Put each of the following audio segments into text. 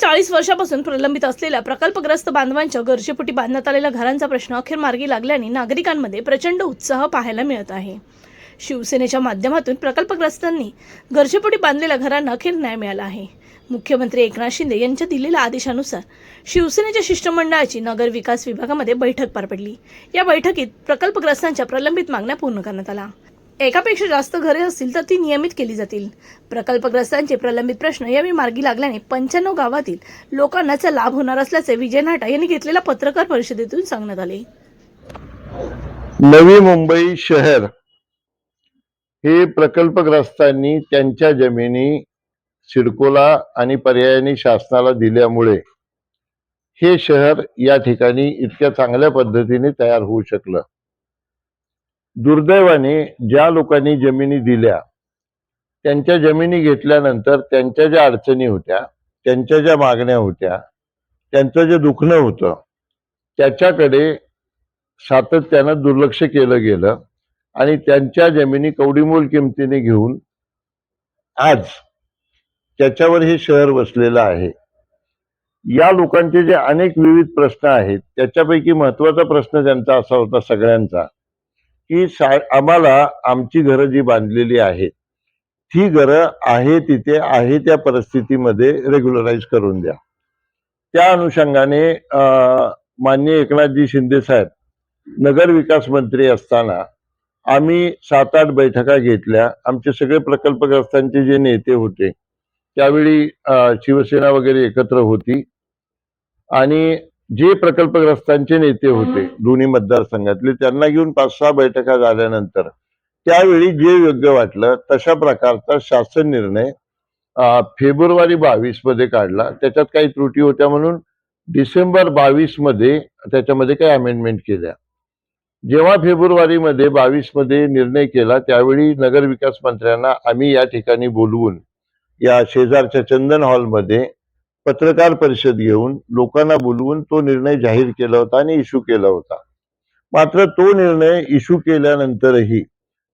चाळीस वर्षापासून प्रलंबित असलेल्या प्रकल्पग्रस्त बांधवांच्या गरजेपोटी बांधण्यात आलेल्या घरांचा प्रश्न अखेर मार्गी लागल्याने नागरिकांमध्ये प्रचंड उत्साह पाहायला मिळत आहे. शिवसेनेच्या माध्यमातून प्रकल्पग्रस्तांनी गरजेपोटी बांधलेल्या घरांना अखेर न्याय मिळाला आहे. मुख्यमंत्री एकनाथ शिंदे यांच्या दिलेल्या आदेशानुसार शिवसेनेच्या शिष्टमंडळाची नगर विकास विभागामध्ये बैठक पार पडली. या बैठकीत प्रकल्पग्रस्तांच्या प्रलंबित मागण्या पूर्ण करण्यात आल्या. एकापेक्षा जास्त घरे असतील तर ती नियमित केली जातील. प्रकल्पग्रस्तांचे प्रलंबित प्रश्न यावेळी मार्गी लागल्याने पंच्याण्णव गावातील लोकांना त्याचा लाभ होणार असल्याचे विजय नाटा यांनी घेतलेल्या पत्रकार परिषदेतून सांगण्यात आले. नवी मुंबई शहर हे प्रकल्पग्रस्तांनी त्यांच्या जमिनी सिडकोला आणि पर्यायाने शासनाला दिल्यामुळे हे शहर या ठिकाणी इतक्या चांगल्या पद्धतीने तयार होऊ शकलं. दुर्दैवाने ज्या लोकांनी जमिनी दिल्या त्यांच्या जमिनी घेतल्यानंतर त्यांच्या ज्या अडचणी होत्या त्यांच्या ज्या मागण्या होत्या त्यांचं जे दुखणं होतं त्याच्याकडे सातत्यानं दुर्लक्ष केलं गेलं आणि त्यांच्या जमिनी कवडीमोल किमतीने घेऊन आज त्याच्यावर हे शहर वसलेलं आहे. या लोकांचे जे अनेक विविध प्रश्न आहेत त्याच्यापैकी महत्त्वाचा प्रश्न त्यांचा असा होता सगळ्यांचा की सा आम्हाला आमची घरं जी बांधलेली आहेत ती घरं आहे तिथे आहे त्या परिस्थितीमध्ये रेग्युलराईज करून द्या. त्या अनुषंगाने अं, माननीय एकनाथजी शिंदे साहेब नगर विकास मंत्री असताना आम्ही सात आठ बैठका घेतल्या. आमचे सगळे प्रकल्पग्रस्तांचे जे नेते होते त्यावेळी शिवसेना वगैरे एकत्र होती. आणि जे प्रकल्पग्रस्तांचे नेते होते दोन्ही मतदारसंघातले त्यांना घेऊन पाच सहा बैठका झाल्यानंतर त्यावेळी जे योग्य वाटलं तशा प्रकारचा शासन निर्णय फेब्रुवारी बावीसमध्ये काढला. त्याच्यात काही त्रुटी होत्या म्हणून डिसेंबर बावीसमध्ये त्याच्यामध्ये काही अमेंडमेंट केल्या. जेव्हा फेब्रुवारीमध्ये बावीसमध्ये निर्णय केला त्यावेळी नगर विकास मंत्र्यांना आम्ही या ठिकाणी बोलवून या शेजारच्या चंदन हॉलमध्ये पत्रकार परिषद घेऊन लोकांना बोलवून तो निर्णय जाहीर केला होता आणि इश्यू केला होता. मात्र तो निर्णय इश्यू केल्यानंतरही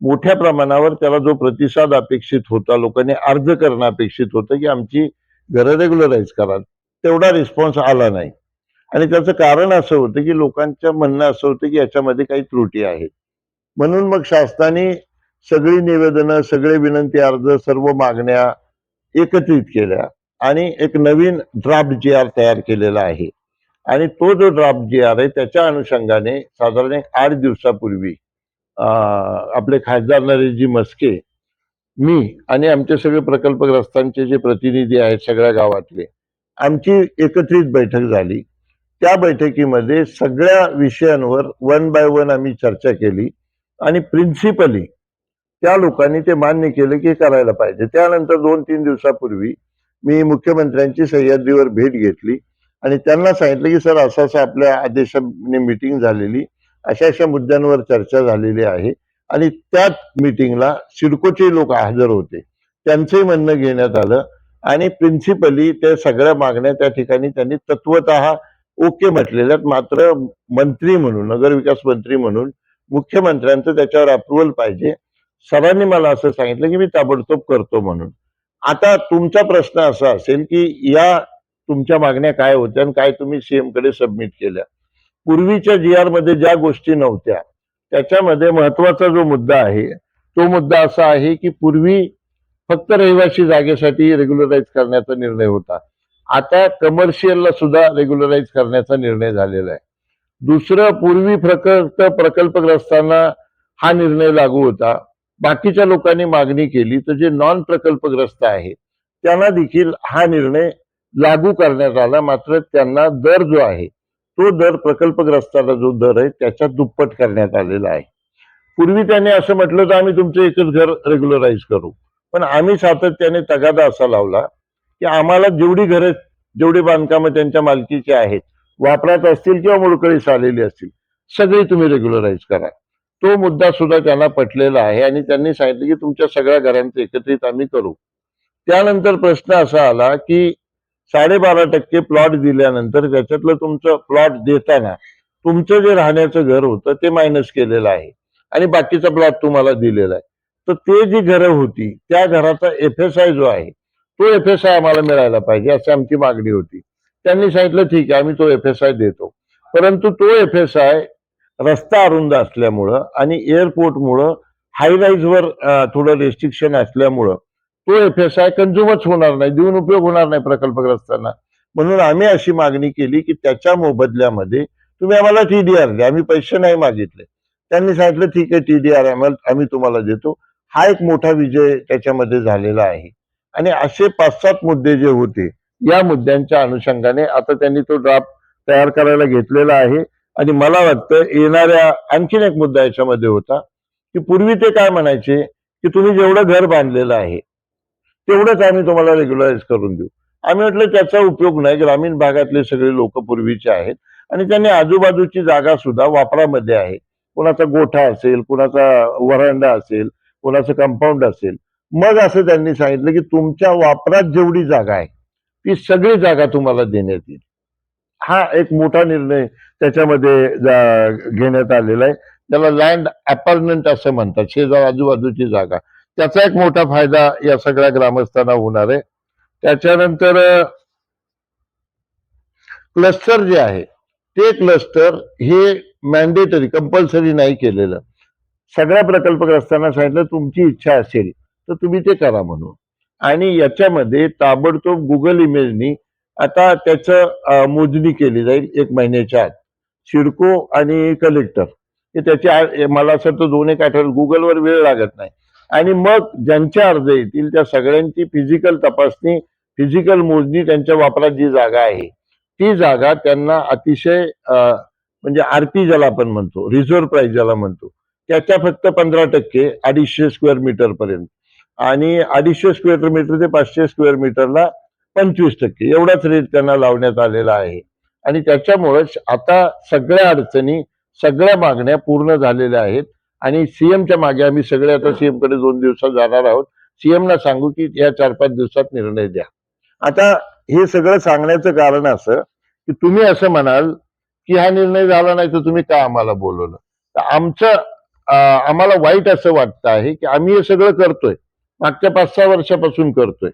मोठ्या प्रमाणावर त्याला जो प्रतिसाद अपेक्षित होता लोकांनी अर्ज करणं अपेक्षित होतं की आमची घरं रेग्युलराईज करा तेवढा रिस्पॉन्स आला नाही. आणि त्याचं कारण असं होतं की लोकांच्या म्हणणं असं होतं की याच्यामध्ये काही त्रुटी आहेत. म्हणून मग शासनाने सगळी निवेदनं सगळे विनंती अर्ज सर्व मागण्या एकत्रित केल्या. आणि एक नवीन ड्राफ्ट जी आर तयार केलेला आहे. आणि तो जो ड्राफ्ट जी आर आहे त्याच्या अनुषंगाने साधारण एक आठ दिवसापूर्वी आपले खासदार नरेशजी मस्के मी आणि आमचे सगळे प्रकल्पग्रस्तांचे जे प्रतिनिधी आहेत सगळ्या गावातले आमची एकत्रित बैठक झाली. त्या बैठकीमध्ये सगळ्या विषयांवर वन बाय वन आम्ही चर्चा केली आणि प्रिन्सिपली त्या लोकांनी ते मान्य केलं की करायला पाहिजे. त्यानंतर दोन तीन दिवसापूर्वी मी मुख्यमंत्र्यांची सह्याद्रीवर भेट घेतली आणि त्यांना सांगितलं की सर असं असं आपल्या आदेशाने मिटिंग झालेली अशा अशा मुद्द्यांवर चर्चा झालेली आहे. आणि त्याच मिटिंगला सिडकोचे लोक हजर होते. त्यांचंही म्हणणं घेण्यात आलं. आणि प्रिन्सिपली त्या सगळ्या मागण्या त्या ठिकाणी त्यांनी तत्वत ओके म्हटलेल्या मात्र मंत्री म्हणून नगर विकास मंत्री म्हणून मुख्यमंत्र्यांचं त्याच्यावर अप्रुव्हल पाहिजे. सरांनी मला असं सांगितलं की मी ताबडतोब करतो म्हणून. आता तुमचा प्रश्न असा असेल की या तुमच्या मागण्या काय होत्या आणि काय तुम्ही सीएमकडे सबमिट केल्या. पूर्वीच्या जी आरमध्ये ज्या गोष्टी नव्हत्या त्याच्यामध्ये महत्त्वाचा जो मुद्दा आहे तो मुद्दा असा आहे की पूर्वी फक्त रहिवासी जागेसाठी रेग्युलराईज करण्याचा निर्णय होता. आता कमर्शियलला सुद्धा रेग्युलराईज करण्याचा निर्णय झालेला आहे. दुसरं पूर्वी प्रकल्प प्रकल्पग्रस्तांना हा निर्णय लागू होता. बाकीच्या लोकांनी मागणी केली तर जे नॉन प्रकल्पग्रस्त आहेत त्यांना देखील हा निर्णय लागू करण्यात आला. मात्र त्यांना दर जो आहे तो दर प्रकल्पग्रस्ताला जो दर आहे त्याच्यात दुप्पट करण्यात आलेला आहे. पूर्वी त्याने असं म्हटलं तर आम्ही तुमचं एकच घर रेग्युलराईज करू. पण आम्ही सातत्याने तगादा असा लावला की आम्हाला जेवढी घरं जेवढी बांधकामं त्यांच्या मालकीची आहेत वापरात असतील किंवा मोडकळीस आलेली असतील सगळी तुम्ही रेग्युलराईज करा. तो मुद्दा सुद्धा त्यांना पटलेला आहे आणि त्यांनी सांगितलं की तुमच्या सगळ्या घरांचं एकत्रित आम्ही करू. त्यानंतर प्रश्न असा आला की साडेबारा टक्के प्लॉट दिल्यानंतर त्याच्यातलं तुमचं प्लॉट देताना तुमचं जे राहण्याचं घर होतं ते मायनस केलेलं आहे आणि बाकीचा प्लॉट तुम्हाला दिलेला आहे. तर ते जी घरं होती त्या घराचा एफ एस आय जो आहे तो एफ एस आय आम्हाला मिळायला पाहिजे अशी आमची मागणी होती. त्यांनी सांगितलं ठीक आहे आम्ही तो एफ एस आय देतो. परंतु तो एफ एस आय रस्ता अरुंद असल्यामुळं आणि एअरपोर्टमुळं हायराईजवर थोडं रेस्ट्रिक्शन असल्यामुळं तो एफ एस आय कंझ्युमच होणार नाही देऊन उपयोग होणार नाही प्रकल्पग्रस्तांना. म्हणून आम्ही अशी मागणी केली की त्याच्या मोबदल्यामध्ये तुम्ही आम्हाला टीडीआर द्या. आम्ही पैसे नाही मागितले. त्यांनी सांगितलं ठीक आहे टीडीआर आम्ही तुम्हाला देतो. हा एक मोठा विजय त्याच्यामध्ये झालेला आहे. आणि असे पाच सात मुद्दे जे होते या मुद्द्यांच्या अनुषंगाने आता त्यांनी तो ड्राफ्ट तयार करायला घेतलेला आहे. आणि मला वाटतं येणाऱ्या आणखीन एक मुद्दा याच्यामध्ये होता की पूर्वी ते काय म्हणायचे की तुम्ही जेवढं घर बांधलेलं आहे तेवढंच आम्ही तुम्हाला रेग्युलराईज करून देऊ. आम्ही म्हटलं त्याचा उपयोग नाही ग्रामीण भागातले सगळे लोक पूर्वीचे आहेत आणि त्यांनी आजूबाजूची जागा सुद्धा वापरामध्ये आहे. कुणाचा गोठा असेल कुणाचा वरांडा असेल कुणाचं कंपाऊंड असेल. मग असं त्यांनी सांगितलं की तुमच्या वापरात जेवढी जागा आहे ती सगळी जागा तुम्हाला देण्यात येईल. हा एक मोठा निर्णय त्याच्यामध्ये घेण्यात आलेला आहे. त्याला लँड अपार्टमेंट असं म्हणतात. शेजार आजूबाजूची जागा. त्याचा एक मोठा फायदा या सगळ्या ग्रामस्थांना होणार आहे. त्याच्यानंतर क्लस्टर जे आहे ते क्लस्टर हे मॅन्डेटरी कंपल्सरी नाही केलेलं. सगळ्या प्रकल्पग्रस्तांना सांगितलं तुमची इच्छा असेल तर तुम्ही ते करा म्हणून. आणि याच्यामध्ये ताबडतोब गुगल इमेजनी आता त्याचं मोजणी केली जाईल एक महिन्याच्या आत. सिडको आणि कलेक्टर हे त्याची मला असं वाटतं दोन एक आठवड्यात गुगलवर वेळ लागत नाही. आणि मग ज्यांचे अर्ज येतील त्या सगळ्यांची फिजिकल तपासणी फिजिकल मोजणी त्यांच्या वापरात जी जागा आहे ती जागा त्यांना अतिशय म्हणजे आरपी ज्याला आपण म्हणतो रिझर्व्ह प्राईस ज्याला म्हणतो त्याच्या फक्त पंधरा टक्के अडीचशे स्क्वेअर मीटर पर्यंत. आणि अडीचशे स्क्वेअर मीटर ते पाचशे स्क्वेअर मीटरला पंचवीस टक्के. एवढाच रेट त्यांना लावण्यात आलेला आहे. आणि त्याच्यामुळे आता सगळ्या अडचणी सगळ्या मागण्या पूर्ण झालेल्या आहेत. आणि सीएमच्या मागे आम्ही सगळे आता सीएमकडे दोन दिवसात जाणार आहोत. सीएमला सांगू की या चार पाच दिवसात निर्णय द्या. आता हे सगळं सांगण्याचं कारण असं की तुम्ही असं म्हणाल की हा निर्णय झाला नाही तर तुम्ही का आम्हाला बोलवलं? तर आमचं आम्हाला वाईट असं वाटतं आहे की आम्ही हे सगळं करतोय. मागच्या पाच सहा वर्षापासून करतोय.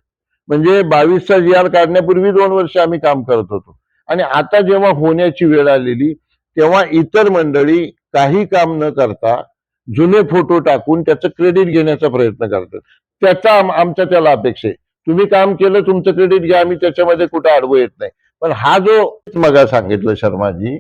म्हणजे बावीसचा जी आर काढण्यापूर्वी दोन वर्ष आम्ही काम करत होतो. आणि आता जेव्हा होण्याची वेळ आलेली तेव्हा इतर मंडळी काही काम न करता जुने फोटो टाकून त्याचं क्रेडिट घेण्याचा प्रयत्न करतात. त्याचा आमच्या त्याला अपेक्षा आहे. तुम्ही काम केलं तुमचं क्रेडिट घ्या आम्ही त्याच्यामध्ये कुठं आडवं येत नाही. पण हा जो मगा सांगितलं शर्माजी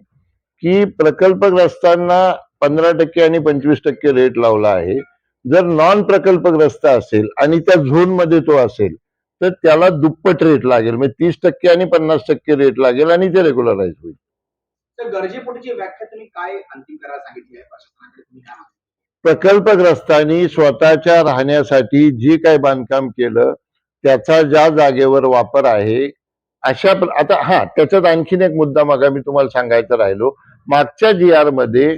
की प्रकल्पग्रस्तांना पंधरा टक्के आणि पंचवीस टक्के रेट लावला आहे. जर नॉन प्रकल्पग्रस्त असेल आणि त्या झोनमध्ये तो असेल तर त्याला दुप्पट रेट लागेल. म्हणजे तीस टक्के आणि पन्नास टक्के रेट लागेल आणि ते रेग्युलराईज होईल. तर गरजेपोटीची व्याख्या तुम्ही काय अंतिम करायला सांगितली आहे? प्रशासनाकडे तुम्ही काय म्हणता? प्रकल्पग्रस्तांनी स्वतःच्या राहण्यासाठी जे काही बांधकाम केलं त्याचा ज्या जागेवर वापर आहे अशा आता हा त्याच्यात आणखीन एक मुद्दा मग मी तुम्हाला सांगायचं राहिलो. मागच्या जी आरमध्ये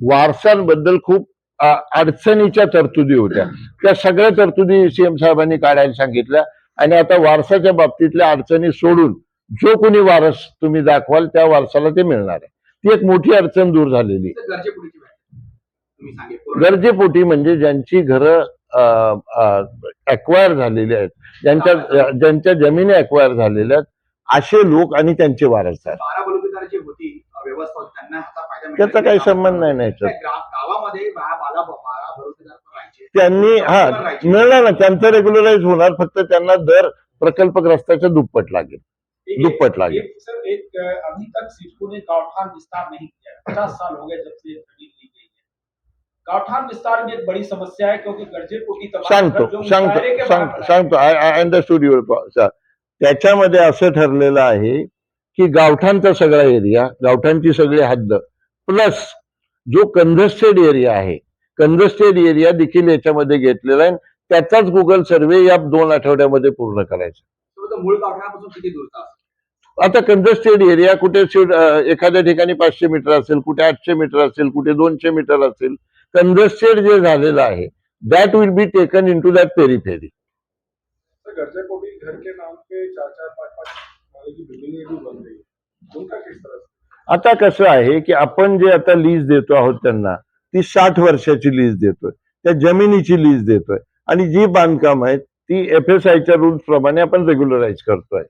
वारसांबद्दल खूप अडचणीच्या तरतुदी होत्या. त्या सगळ्या तरतुदी सीएम साहेबांनी काढायला सांगितल्या. आणि आता वारसाच्या बाबतीतल्या अडचणी सोडून जो कोणी वारस तुम्ही दाखवाल त्या वारसाला ते मिळणार आहे. ती एक मोठी अडचण दूर झालेली गरजेपोटी म्हणजे ज्यांची घरं अक्वायर झालेली आहेत ज्यांच्या ज्यांच्या जमिनी अक्वायर झालेल्या आहेत असे लोक आणि त्यांचे वारसदार त्याचा काही नाही? संबंध नाही ना याच्यात त्या ग्रा- गावामध्ये त्यांनी हा. मिळणार ना त्यांचं रेग्युलराईज होणार फक्त त्यांना दर प्रकल्पग्रस्ताच्या दुप्पट लागेल. दुप्पट लागेल. एक सर एक अभी तक सिडको ने गांवठान विस्तार नहीं किया. पचास साल हो गए जब से जमीन ली गई है. गांवठान विस्तार में एक बड़ी समस्या है क्योंकि सांगतो सांगतो सांगतो आय आय अंडरस्टूड युअर त्याच्यामध्ये असं ठरलेलं आहे की गावठाणचा सगळा एरिया गावठाणची सगळी हद्द प्लस जो कंधस्टेड एरिया आहे कंधस्टेड एरिया देखील याच्यामध्ये घेतलेला आहे. त्याचाच गुगल सर्वे या दोन आठवड्यामध्ये पूर्ण करायचा. मूळ किती? आता कंजस्टेड एरिया कुठे एखाद्या ठिकाणी पाचशे मीटर असेल कुठे आठशे मीटर असेल कुठे दोनशे मीटर असेल कंजस्टेड जे झालेलं आहे that will be taken into that periphery sir गरजेकोटी घर के नाम पे चार चार पाँच पाँच माले की बिल्डिंगें भी बन रही उनका किस तरह से? आता कसं आहे की आपण जे आता लीज देतो आहोत त्यांना ती साठ वर्षाची लीज देतोय. त्या जमिनीची लीज देतोय. आणि जी बांधकाम आहेत ती एफ एस आयच्या रुल्स प्रमाणे आपण रेग्युलराईज करतोय.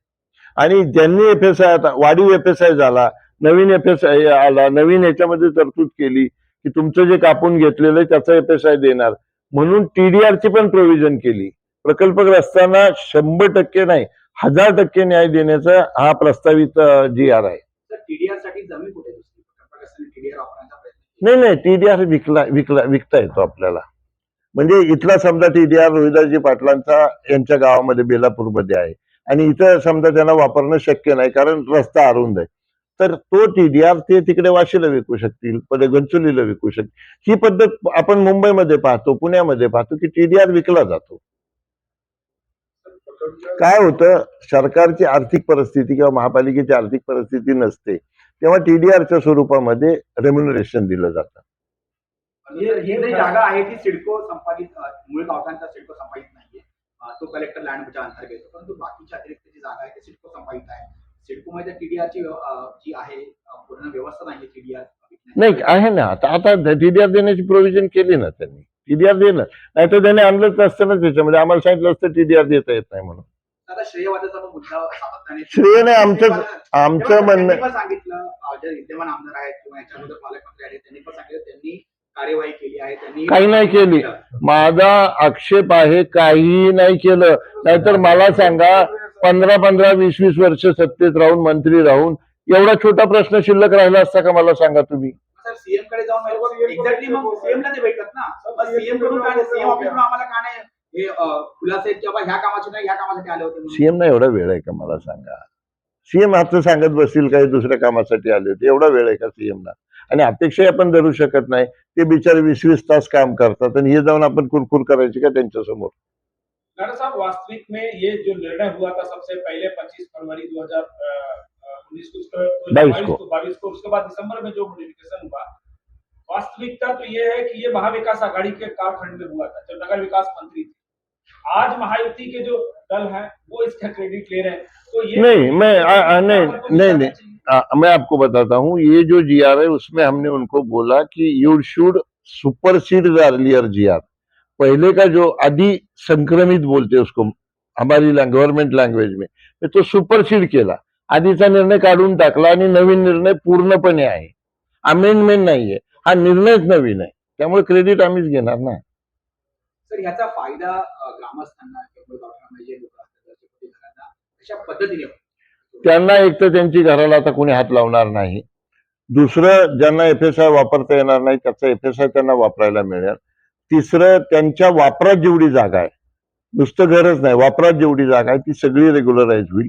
आणि ज्यांनी एफ एस आय आता वाढीव एफ एस आय झाला नवीन एफ एस आय आला नवीन याच्यामध्ये तरतूद केली की तुमचं जे कापून घेतलेलं आहे त्याचा एफ एस आय देणार. म्हणून टीडीआरची पण प्रोव्हिजन केली. प्रकल्पग्रस्तांना शंभर टक्के नाही हजार टक्के न्याय देण्याचा हा प्रस्तावित जी आर आहे. टीडीआरसाठी नाही नाही टीडीआर विकला विकला विकता येतो आपल्याला. म्हणजे इथला समजा टीडीआर रोहिदासजी पाटलांचा यांच्या गावामध्ये बेलापूरमध्ये आहे. आणि इथं समजा त्यांना वापरणं शक्य नाही कारण रस्ता अरुंद आहे. तर तो टीडीआर ते तिकडे वाशीला विकू शकतील पुढे गडचोलीला विकू शकतील. ही पद्धत आपण मुंबईमध्ये पाहतो पुण्यामध्ये पाहतो की टीडीआर विकला जातो. काय होतं सरकारची आर्थिक परिस्थिती किंवा महापालिकेची आर्थिक परिस्थिती नसते. तेव्हा टीडीआरच्या स्वरूपामध्ये रेम्युनरेशन दिलं जातं. ही जी जागा आहे ती सिडको संपादित अ, मूळ गावठाणचा सिडको संपादित नाहीये. अ, तो कलेक्टर लँडच्या अंतर्गत येतो परंतु बाकीची अतिरिक्त जी जागा आहे ती सिडको संपादित आहे. सिडको मध्ये टीडीआरची जी आहे अ, पूर्ण व्यवस्था नाही टीडीआर नाही आहे ना. आता आता टीडीआर देण्याची प्रोव्हिजन केली ना त्यांनी. टीडीआर देणं नाही तर त्याने आणलंच नसतं ना त्याच्यामध्ये आम्हाला सांगितलं असतं टीडीआर देता येत नाही म्हणून. श्रेयवादाचा पण मुद्दा सातत्याने श्रेय नाही, आमचं- आमचं म्हणणं सांगितलं जे विद्यमान आमदार आहेत किंवा याच्या अगोदर पालकमंत्री आहेत त्यांनी पण सांगितलं त्यांनी कार्यवाही केली आहे त्यांनी काही नाही केली. माझा आक्षेप आहे काहीही नाही केलं. नाहीतर मला सांगा पंधरा पंधरा वीस वीस वर्ष सत्तेत राहून मंत्री राहून एवढा छोटा प्रश्न शिल्लक राहिला असता का मला सांगा तुम्ही? सर सीएमकडे जाऊन एक्झॅक्टली मग सीएम ला ते भेटतात ना. सीएमकडून काय सीएम ऑफिस आम्हाला का नाही हे खुलासे किंवा ह्या कामाचे नाही ह्या कामासाठी आले होते म्हणून. सीएम ना एवढा वेळ आहे का मला सांगा? सीएम आता सांगत बसतील काही दुसऱ्या कामासाठी आले होते. एवढा वेळ आहे का सीएम ला आणि अपेक्षाही आपण धरू शकत नाही. ते बिचारे वीस वीस तास काम करतात आणि हे जाऊन आपण कुरकुर करायची का त्यांच्या समोर साहब वास्तविक में ये जो निर्णय हुआ था सबसे पहले 25 फरवरी 2019 को उसके- बाईस 22 को। को 22 को उसके बाद दिसंबर में जो मॉडिफिकेशन हुआ वास्तविकता तो ये है कि ये महाविकास आघाड़ी के कालखंड में हुआ था जब नगर विकास मंत्री थे। आज महायुति के जो दल हैं वो इसका क्रेडिट ले रहे हैं। तो ये नहीं, मैं- आ- आ- नहीं, नहीं, नहीं। नहीं आ, मैं आपको बताता हूँ ये जो जी आर है उसमें हमने उनको बोला कि you should supersede the earlier G R पहले का जो आदि संक्रमित बोलते उसको हमारी गव्हर्नमेंट लँग्वेज में तो सुपरसीड केला। आधीचा निर्णय काढून टाकला आणि नवीन निर्णय पूर्णपणे आहे। अमेंडमेंट नाहीये। हा निर्णयच नवीन आहे। त्यामुळे क्रेडिट आम्हीच घेणार ना। तर ह्याचा फायदा ग्रामस्थांना जे लोक असतात अशा पद्धतीने त्यांना एक तर त्यांची घराला आता कोणी हात लावणार नाही. दुसरं ज्यांना एफ एस आय वापरता येणार नाही त्याचा एफ एस आय त्यांना वापरायला मिळेल. तिसरं त्यांच्या वापरात जेवढी जागा आहे नुसतं घरच नाही वापरात जेवढी जागा आहे ती सगळी रेग्युलराईज होईल.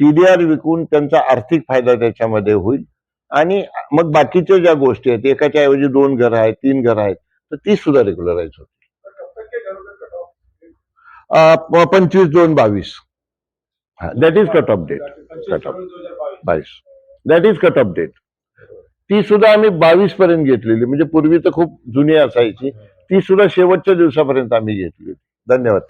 टीडीआर विकून त्यांचा आर्थिक फायदा त्याच्यामध्ये होईल. आणि मग बाकीच्या ज्या गोष्टी आहेत एकाच्या ऐवजी दोन घरं आहेत तीन घरं आहेत तर ती सुद्धा रेग्युलराईज होतील कब तक के घरों में कट ऑफ अं, प- पंचवीस दोन बावीस. That is cut off date 25 फरवरी 2022 बावीस. That is cut off date ती सुद्धा आम्ही बावीस पर्यंत घेतलेली. म्हणजे पूर्वी तर खूप जुनी असायची. ती सुद्धा शेवटच्या दिवसापर्यंत आम्ही घेतली धन्यवाद.